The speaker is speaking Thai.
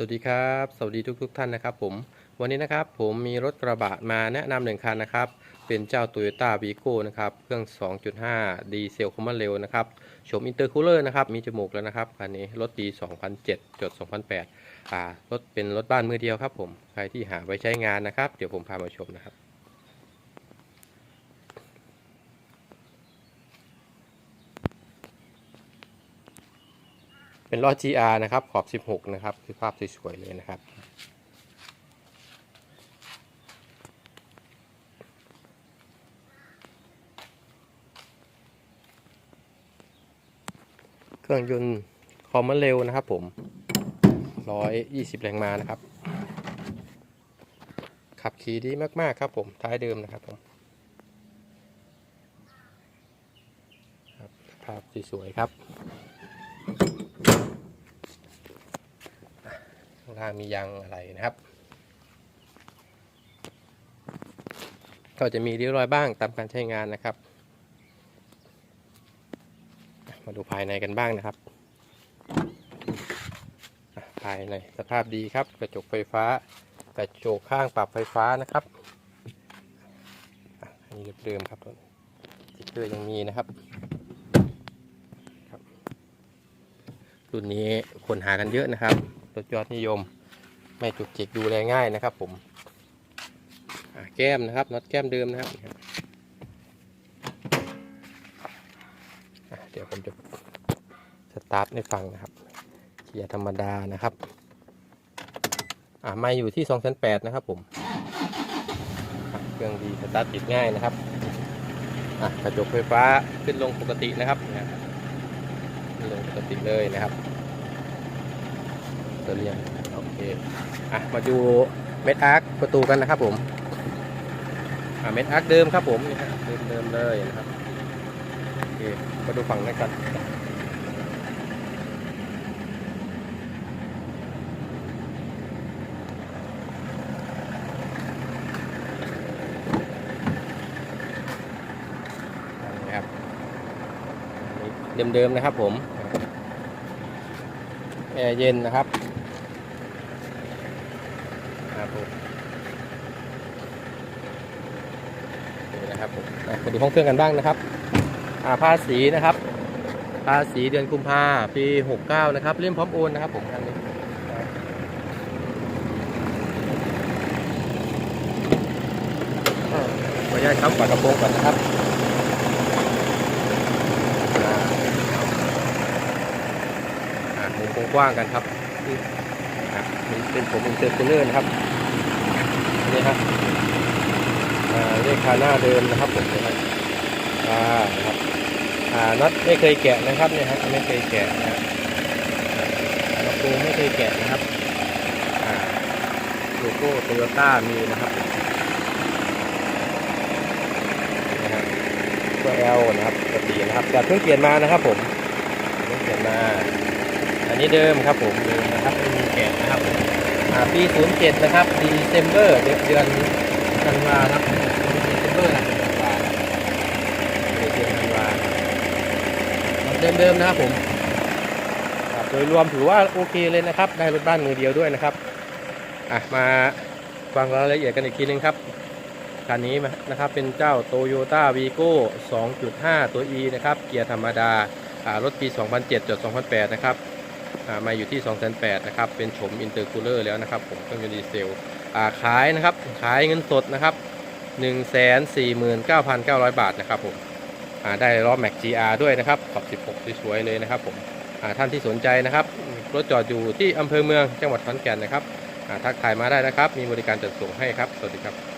สวัสดีครับ สวัสดีทุกทท่านนะครับผม วันนี้นะครับผมมีรถกระบะมาแนะนำหนึ่งคันนะครับ เป็นเจ้า Toyota v i g o นะครับ เครื่อง 2.5 ดีเซลคอมมอนเร็วนะครับโฉมอินเตอร์คูลเลอร์นะครับ มีจมูกแล้วนะครับคันนี้รถปี 2007จด2008อ่ารถเป็นรถบ้านมือเดียวครับผม ใครที่หาไว้ใช้งานนะครับ เดี๋ยวผมพามาชมนะครับ เป็นล้อ GR นะครับ ขอบ 16 นะครับคือภาพสวยๆเลยนะครับ เครื่องยนต์คอมมันเร็วนะครับผม 120 แรงม้านะครับ ขับขี่ดีมากๆครับผม ท้ายเดิมนะครับผมภาพสวยๆครับ ข้างล่างมียางอะไรนะครับ ก็จะมีริ้วรอยบ้างตามการใช้งานนะครับ มาดูภายในกันบ้างนะครับ ภายในสภาพดีครับ กระจกไฟฟ้ากระจกข้างปรับไฟฟ้านะครับอันนี้เดิมๆครับสติ๊กเกอร์ยังมีนะครับรุ่นนี้คนหากันเยอะนะครับ รถยอดนิยม ไม่จุกจิกดูแลง่ายนะครับ ผมแก้มนะครับน็อตแก้มเดิมนะครับเดี๋ยวผมจะสตาร์ทให้ฟังนะครับเกียร์ธรรมดานะครับไม่อยู่ที่2 8 0 0นะครับ ผมเครื่องดีสตาร์ทติดง่ายนะครับกระจกไฟฟ้าขึ้นลงปกตินะครับเนี่ยขึ้นลงปกติเลยนะครับ ตัวเรียงโอเคอะมาดูเม็ดอาร์คประตูกันนะครับผมอะเม็ดอาร์คเดิมครับผมนี่ฮะเดิมเดิมเลยนะครับโอเคมาดูฝั่งนั้นกันครับเดิมๆนะครับผมแอร์เย็นนะครับ ครับผมนี่นะครับผมมาดูห้องเครื่องกันบ้างนะครับอ่าภาษีนะครับ ภาษีเดือนกุมภาปี69นะครับเล่มพร้อมโอนนะครับผมอันนี้ขออนุญาตครับฝากระโปรงก่อนนะครับอ่าอ่ามุมกว้างกันครับ นี่เป็นผมอินเตอร์คูลเลอร์นะครับ นนี่ครับอ่าเลขคาหน้าเดิมนะครับผมนะครับอ่านะครับอ่าน็อตไม่เคยแกะนะครับเนี่ยฮะไม่เคยแกะนะฮะกระโปรงไม่เคยแกะนะครับอ่าโลโก้โตโยต้ามีนะครับนะฮะตัว L นะครับปกตินะครับแต่เพิ่งเปลี่ยนมานะครับผมเพิ่งเปลี่ยนมา อันนี้เดิมครับผมเดิมนะครับไม่มีแกะนะครับอ่า ปี 07 นะครับดีเซมเบอร์เดือนธันวาครับดีเซมเบอร์นะธันวาเดือนธันวาเดิมๆนะครับผมโดยรวมถือว่าโอเคเลยนะครับ ได้รถบ้านมือเดียวด้วยนะครับอะมาฟังรายละเอียดกันอีกทีนึงครับคันนี้นะครับเป็นเจ้า Toyota Vigo 2.5 ตัว E นะครับ เกียร์ธรรมดารถปี 2007จด2008 นะครับ มาอยู่ที่2 8 0 0นะครับ เป็นโฉมอินเตอร์คูลเลอร์แล้วนะครับ ผมเครื่องยนต์ดีเซลาขายนะครับ ขายเงินสดนะครับ 149,900 บาทนะครับผมได้ล้อแม็ก GR ด้วยนะครับขอบ 16 สวยๆเลยนะครับผมท่านที่สนใจนะครับ รถจอดอยู่ที่อำเภอเมืองจังหวัดขอนแก่นนะครับทักทายมาได้นะครับ มีบริการจัดส่งให้ครับ สวัสดีครับ